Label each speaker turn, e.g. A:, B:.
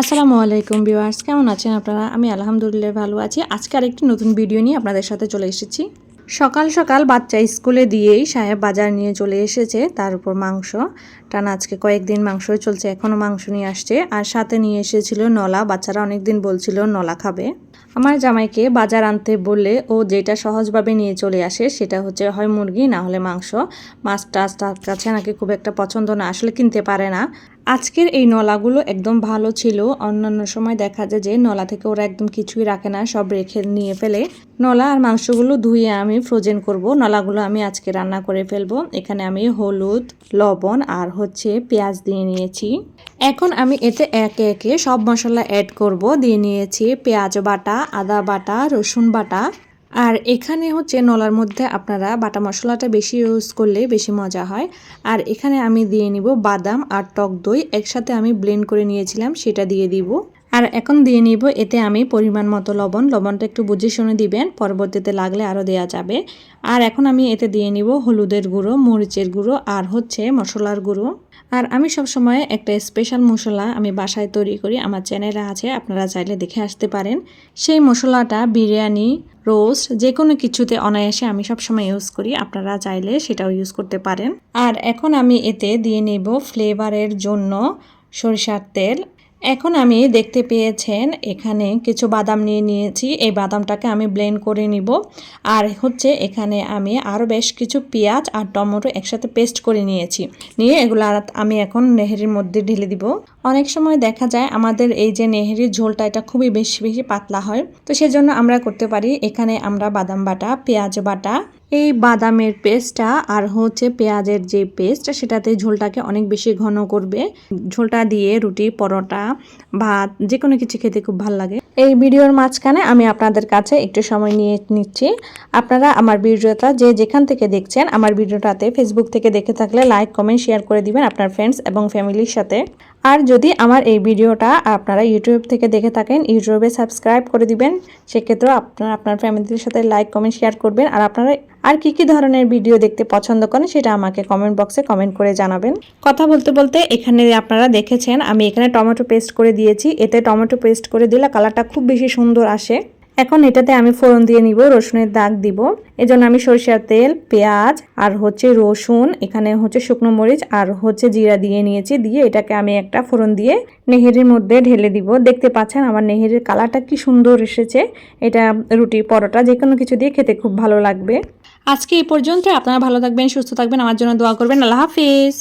A: আসসালামু আলাইকুম ভিউয়ার্স, কেমন আছেন আপনারা? আমি আলহামদুলিল্লাহ ভালো আছি। আজকে আরেকটি নতুন ভিডিও নিয়ে আপনাদের সাথে চলে এসেছি। সকাল সকাল বাচ্চা স্কুলে দিয়েই সাহেব বাজার নিয়ে চলে এসেছে, তার উপর মাংস। টানা আজকে কয়েকদিন মাংসই চলছে, এখনও মাংস নিয়ে আসছে। আর সাথে নিয়ে এসেছিল নলা, বাচ্চারা অনেকদিন বলছিল নলা খাবে। আমার জামাইকে বাজার আনতে বললে ও যেটা সহজভাবে নিয়ে চলে আসে সেটা হচ্ছে, হয় মুরগি, না হলে মাংস। মাছ টাছ তার কাছে নাকি খুব একটা পছন্দ না, আসলে কিনতে পারে না। আজকের এই নলাগুলো একদম ভালো ছিল। অন্যান্য সময় দেখা যায় যে নলা থেকে ওরা একদম কিছুই রাখে না, সব রেখে নিয়ে ফেলে। নলা আর মাংসগুলো ধুয়ে আমি ফ্রোজেন করব। নলাগুলো আমি আজকে রান্না করে ফেলব। এখানে আমি হলুদ, লবণ আর হচ্ছে পেঁয়াজ দিয়ে নিয়েছি। এখন আমি এতে একে একে সব মশলা অ্যাড করব। দিয়ে নিয়েছি পেঁয়াজ বাটা, আদা বাটা, রসুন বাটা। আর এখানে হচ্ছে নলার মধ্যে আপনারা বাটা মশলাটা বেশি ইউজ করলে বেশি মজা হয়। আর এখানে আমি দিয়ে নিব বাদাম আর টক দই। একসাথে আমি ব্লেন্ড করে নিয়েছিলাম, সেটা দিয়ে দিব। আর এখন দিয়ে নিব, এতে আমি পরিমাণ মতো লবণ। লবণটা একটু বুঝে শুনে দিবেন, পরবর্তীতে লাগলে আরও দেওয়া যাবে। আর এখন আমি এতে দিয়ে নিব হলুদের গুঁড়ো, মরিচের গুঁড়ো আর হচ্ছে মশলার গুঁড়ো। আর আমি সব সময় একটা স্পেশাল মশলা আমি বাসায় তৈরি করি, আমার চ্যানেলে আছে, আপনারা চাইলে দেখে আসতে পারেন। সেই মশলাটা বিরিয়ানি, রোস্ট যে কোনো কিছুতে অনায়াসে আমি সবসময় ইউজ করি, আপনারা চাইলে সেটাও ইউজ করতে পারেন। আর এখন আমি এতে দিয়ে নেব ফ্লেভারের জন্য সরিষার তেল এখন আমি দেখতে পেয়েছেন, এখানে কিছু বাদাম নিয়ে নিয়েছি। এই বাদামটাকে আমি ব্লেন্ড করে নিব। আর হচ্ছে এখানে আমি আরও বেশ কিছু পেঁয়াজ আর টমেটো একসাথে পেস্ট করে নিয়েছি। নিয়ে এগুলো আমি এখন নেহেরির মধ্যে ঢেলে দিব। অনেক সময় দেখা যায় আমাদের এই যে নেহেরির ঝোলটা, এটা খুবই বেশি বেশি পাতলা হয়। তো সেজন্য আমরা করতে পারি, এখানে আমরা বাদাম বাটা, পেঁয়াজ বাটা। এই বাদামের পেস্টটা আর হচ্ছে পেঁয়াজের যে পেস্ট সেটাতে ঝোলটাকে অনেক বেশি ঘন করবে। ঝোলটা দিয়ে রুটি, পরোটা, ভাত যে কোনো কিছু খেতে খুব ভালো লাগে। এই ভিডিওর মাঝখানে আমি আপনাদের কাছে একটু সময় নিয়ে নিচ্ছি। আপনারা আমার ভিডিওটা যে যেখান থেকে দেখছেন, আমার ভিডিওটাতে ফেসবুক থেকে দেখে থাকলে লাইক কমেন্ট শেয়ার করে দিবেন আপনার ফ্রেন্ডস এবং ফ্যামিলির সাথে। আর যদি আমার এই ভিডিওটা আপনারা ইউটিউব থেকে দেখে থাকেন ইউটিউবে সাবস্ক্রাইব করে দিবেন, সেক্ষেত্রেও আপনারা আপনার ফ্যামিলির সাথে লাইক কমেন্ট শেয়ার করবেন। আর আপনারা আর কি কি ধরনের ভিডিও দেখতে পছন্দ করেন সেটা আমাকে কমেন্ট বক্সে কমেন্ট করে জানাবেন। কথা বলতে বলতে এখানে আপনারা দেখেছেন, আমি এখানে টমেটো পেস্ট করে দিয়েছি। এতে টমেটো পেস্ট করে দিলে কালারটা খুব বেশি সুন্দর আসে। এখন এটাতে আমি ফোড়ন দিয়ে নিব, রসুনের দাগ দিব। এজন্য আমি সরিষার তেল, পেঁয়াজ আর হচ্ছে রসুন, এখানে হচ্ছে শুকনো মরিচ আর হচ্ছে জিরা দিয়ে নিয়েছি, দিয়ে এটাকে আমি একটা ফোড়ন দিয়ে নেহেরির মধ্যে ঢেলে দিব। দেখতে পাচ্ছেন আমার নেহেরির কালারটা কি সুন্দর এসেছে। এটা রুটি পরোটা যে কোনো কিছু দিয়ে খেতে খুব ভালো লাগবে। আজকে এই পর্যন্ত আপনারা ভালো থাকবেন, সুস্থ থাকবেন, আমার জন্য দোয়া করবেন। আল্লাহ হাফিজ।